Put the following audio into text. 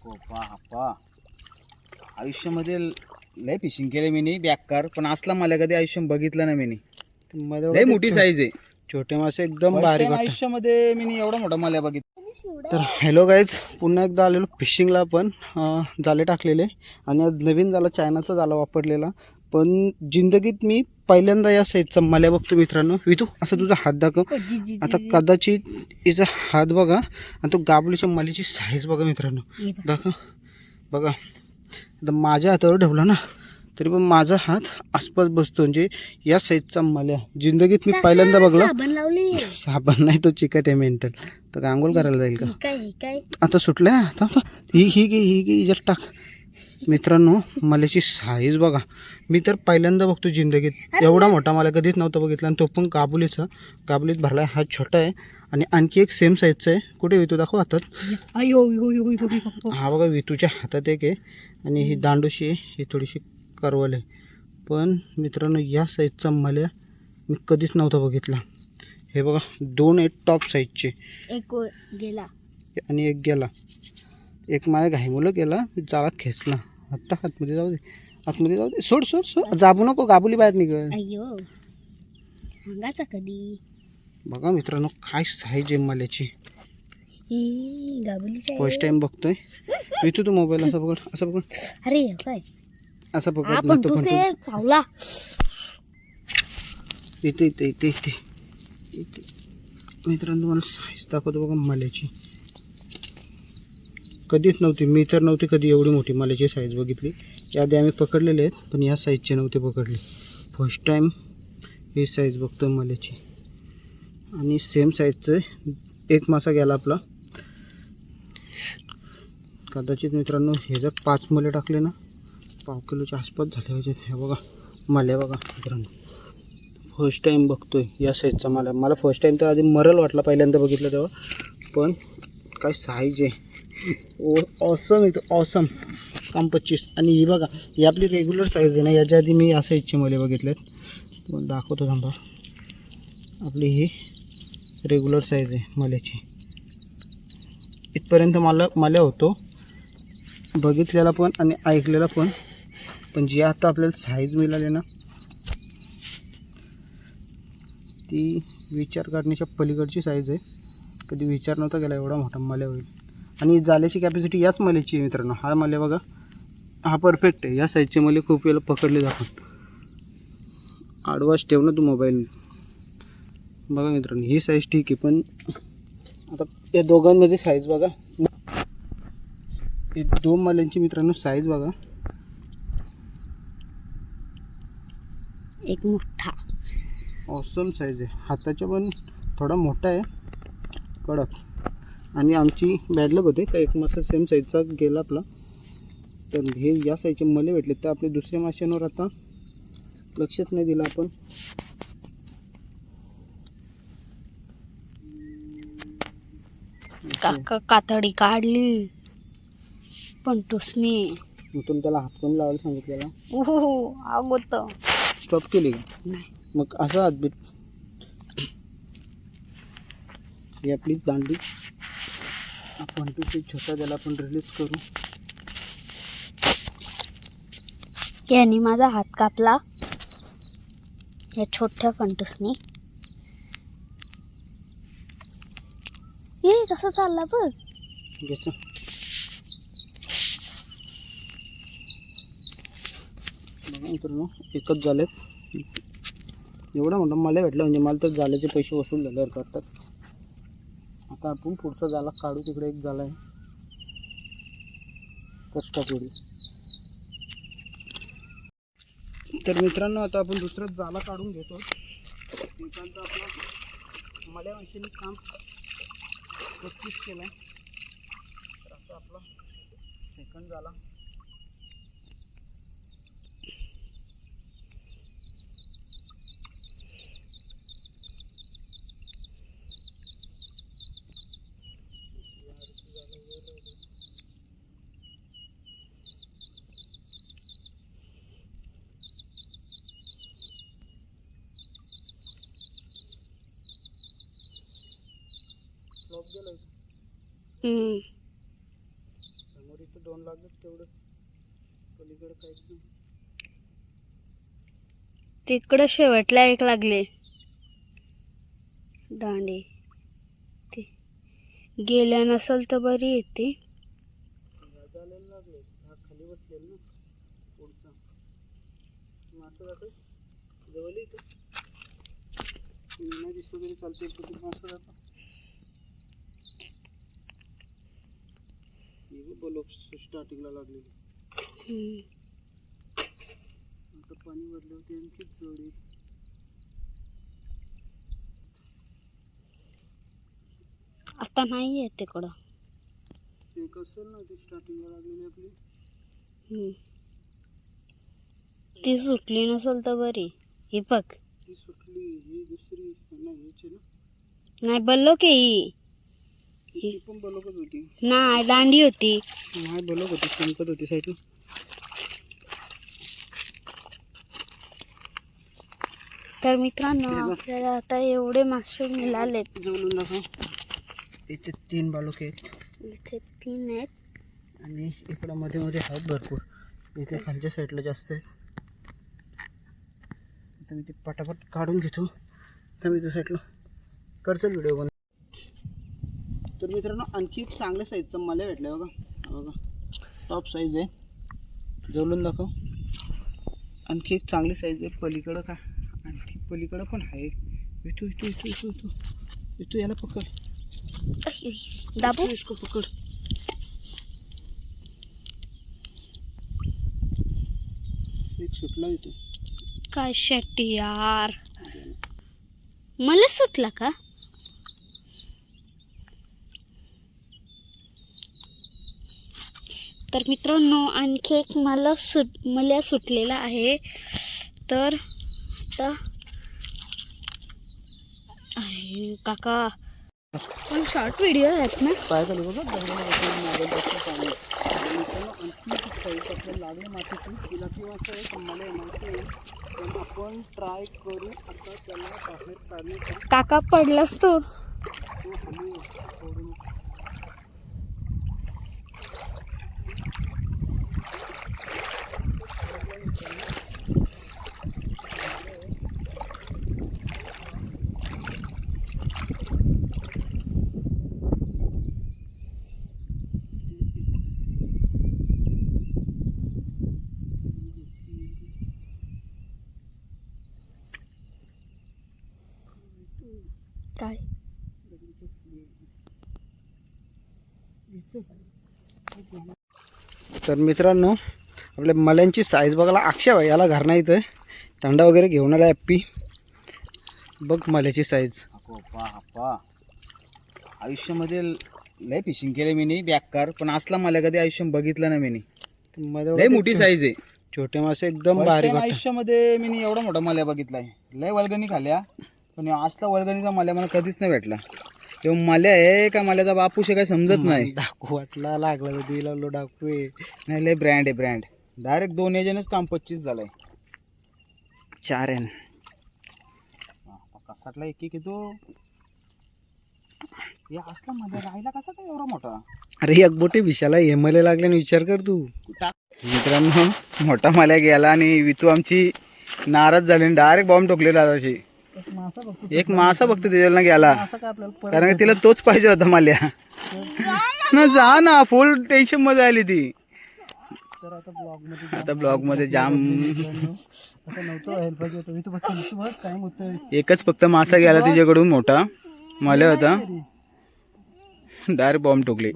नको बापा आयुष्यामध्ये लय फिशिंग केले मी बॅककार पण असला मला कधी आयुष्य बघितलं ना मी लय मोठी साईज आहे. छोटे मासे एकदम वाटतात. आयुष्यामध्ये मी एवढा मोठा मला बघितला. तर हॅलो गाईज पुन्हा एकदा आलेलो फिशिंगला पण जाळे टाकलेले. आणि आज नवीन झाला चायनाचा जाला वापरलेला. पण जिंदगीत मी पहिल्यांदा या साईजचा मल्या बघतो मित्रांनो. वितू असं तुझा हात दाखव. आता कदाचित हिचा हात बघा आणि तो गाबलीच्या मलीची साईज बघा मित्रांनो. दाखव. बघा. आता माझ्या हातावर ठेवला ना तरी पण माझा हात आसपास बसतो. म्हणजे या साईजचा मल्या. जिंदगीत मी पहिल्यांदा बघला. साबण नाही तो चिकट आहे मेंटल. तर आंघोळ करायला जाईल का? ही ही आता सुटलं आता ही ही घे ही घे हिच्यात टाक. मित्रांनो मल्याची साईज बघा. मी तर पहिल्यांदा बघतो जिंदगीत. एवढा मोठा मला कधीच नव्हता बघितला आणि तो पण काबुलीचा काबुलीत भरला हा छोटा आहे. आणि आणखी एक सेम साईजचा आहे. कुठे वितू? दाखव हातात. हा बघा वितूच्या हातात एक आहे. आणि ही दांडूशी आहे. ही थोडीशी करवल आहे. पण मित्रांनो या साईजचा मल्या मी कधीच नव्हता बघितला. हे बघा दोन आहेत टॉप साईजचे एक गेला. आणि एक गेला. एक माझ्या घाईमुलं गेला. जाळा खेचला. आत्ता आतमध्ये जाऊ दे. आतमध्ये जाऊ दे. सोड सोड सोड. दाबू नको गाबुली बाहेर निघ अयो सांगायचा कधी? बघा मित्रांनो काय साईज आहे मल्याची. ही गाबुलीचा फर्स्ट टाइम बघतोय. मी तू मोबाईल असं पकड असं पकड. अरे काय असं पकड पण नसतो तू पण ते चावला. इथे इथे इथे इथे. इथे मित्रांनो तुम्हाला साईज दाखवतो बघा मल्याची. कधीच नव्हती. मी तर नव्हती कधी एवढी मोठी. मल्याची साईज बघितली याआधी आम्ही पकडलेले आहेत पण या साईजचे नव्हते पकडले. फर्स्ट टाईम ही साईज बघतो मल्याची आणि सेम साईजचं एक मासा गेला आपला. कदाचित मित्रांनो हे जर पाच मले टाकले ना पाव किलोच्या आसपास झाले पाहिजेत. हे बघा माल्या बघा मित्रांनो. फर्स्ट टाईम बघतोय या साईजचा मला. मला फर्स्ट टाईम तर आधी मरल वाटला पहिल्यांदा बघितलं तेव्हा. पण काय साईज आहे? ऑसम इथं ऑसम काम पच्चीस. आणि ही बघा ही आपली रेग्युलर साईज आहे ना याच्या आधी मी या साईजचे बघितले बघितलेत. तुम्हाला दाखवतो थांबा. आपली ही रेग्युलर साईज आहे मल्याची इथपर्यंत मला मल्या होतो. बघितलेला पण आणि ऐकलेला पण. पण जी आता आपल्याला साईज मिळाली ना ती विचार करण्याच्या पलीकडची साईज आहे. कधी विचार नव्हता केला एवढा मोठा मल्या होईल. आणि जाल्याची कॅपॅसिटी याच मल्याची आहे मित्रांनो. हा मल्या बघा. हा परफेक्ट आहे. या साईजचे मले खूप वेळेला पकडले जातात. आडवाच ठेव ना तू मोबाईल बघा मित्रांनो ही साईज ठीक आहे पण आता या दोघांमध्ये साईज बघा. हे दोन मल्यांची मित्रांनो साईज बघा. एक मोठा. ऑसम साईज आहे. हाताच्या पण थोडा मोठा आहे. कडक. आणि आमची बॅडलक होते. का एक मासा सेम साईजचा गेला आपला. तर हे या साईजचे मले भेटले. तर आपले दुसऱ्या माशांवर आता लक्षच नाही दिलं आपण. काका कातडी काढली. पण मग तुला त्याला हात पण लावायला सांगितलेला? ओहो आगोत स्टॉप केली नाही. मग असं हातबीत ही आपली दांडी. आपण तिथे छोटा त्याला आपण रिलीज करू. याने माझा हात कापला. या छोट्या फंटूसनी. ये कसं चालला बघ. एकच झालेत. एवढा मोठा मला भेटला म्हणजे मला तर जाल्याचे पैसे वसूल झाल्यावर करतात. आता आपण पुढचा जाला काढू तिकडे एक झाला आहे. कष्टापुढे तर मित्रांनो आता आपण दुसरं जाला काढून घेतो. मित्रांचं आपलं मल्या माणसाने काम पस्तीस केलं तर आता आपला सेकंड झाला फ्लॉप समोर फक्त दोन लागले तेवढं पलीकडे काहीच नाही. तिकडं शेवटला एक लागले. दांडे. ते गेल्या नसल तर बरी येते. झालेलं लागले. हा खाली बसलेलं ना. पुढचा. मासं जातं जवळ इथं. नाही तरी चालते किती मासं जातं बोलो स्टार्टिंगला लागलेली. आता पाणी भरले होते आणखी जोडी. आता नाही आहे तिकडं. एक असेल ना ती स्टार्टिंगला लागलेली आपली. हम्म. ती सुटली नसल तर बरी. ही बघ. ती सुटली ही दुसरी. नाही ना. नाही बोललो की ही. पण बलोकच होती. नाही दांडी होती. नाही बलोक होती चमकत होती साईडला. तर मित्रांनो. आपल्याला आता एवढे मासे मिळाले दाखव. इथे तीन बालुके आहेत. इथे तीन आहेत. आणि इकडं मध्ये मध्ये आहेत भरपूर. इथे खालच्या साईडला जास्त आहेत. आता मी ते पटापट काढून घेतो. तर मी त्या साईडला. करचल व्हिडिओ बन तर मित्रांनो आणखी एक चांगल्या साईजचा मला भेटला बघा. बघा. टॉप साईज आहे. जवळून दाखव. आणखी एक चांगली साईज आहे. पलीकडं का? आणखी पलीकडं पण आहे. इथू इथू इथू इथू इथू. इथू याला पकड. दाबू? इसको पकड. एक सुटला इथे काय शेट्टी यार. मला सुटला का? तर मित्रांनो आणखी एक मला सुट मला सुटलेला आहे. तर आता काका. पण शॉर्ट व्हिडिओ आहेत ना? पाय खाली बघा एक लागली मातीची तिला किंवा असं पण मला माहिती आपण ट्राय करू आता त्याला बाहेर काढण्याचा काका पडलास तू. काय तर मित्रांनो आपल्या मल्यांची साईज बघायला अक्षय भाई याला घरना इथं. थंडा वगैरे घेऊन आला ॲप्पी बघ मल्याची साईज आयुष्यामध्ये लय फिशिंग केले मी नाही बॅककार पण असला मला कधी आयुष्य बघितलं ना मी लय मोठी साईज आहे. छोटे मासे एकदम बारीक वाटतात. आयुष्यामध्ये मी एवढा मोठा मल्या बघितलाय. लय वल्गणी खाल्या पण असला वल्गणीचा मल्या मला कधीच नाही भेटला. तेव्हा मल्या आहे का मल्याचा बापूस आहे काय समजत नाही. डाकू वाटला लागला तर दिला लो डाकू आहे. नाही लय ब्रँड आहे ब्रँड डायरेक्ट दोन एजनच काम पच्चीस झालंय. चार आहे कसाटला एक एक येतो. या असला मल्या राहिला कसा काय एवढा मोठा? अरे एक बोटे विशाला एमएलए लागल्याने विचार कर तू. मित्रांनो मोठा मल्या गेला आणि वितू आमची नाराज झाली डायरेक्ट बॉम्ब ठोकलेला अशी. एक मासा फक्त तिच्याला गेला. कारण की तिला तोच पाहिजे होता माल्या. ना जा ना फुल टेन्शनमध्ये आली ती. आता ब्लॉगमध्ये जाम. एकच फक्त मासा गेला तिच्याकडून मोठा. माल्या होता. Direct bomb टोकले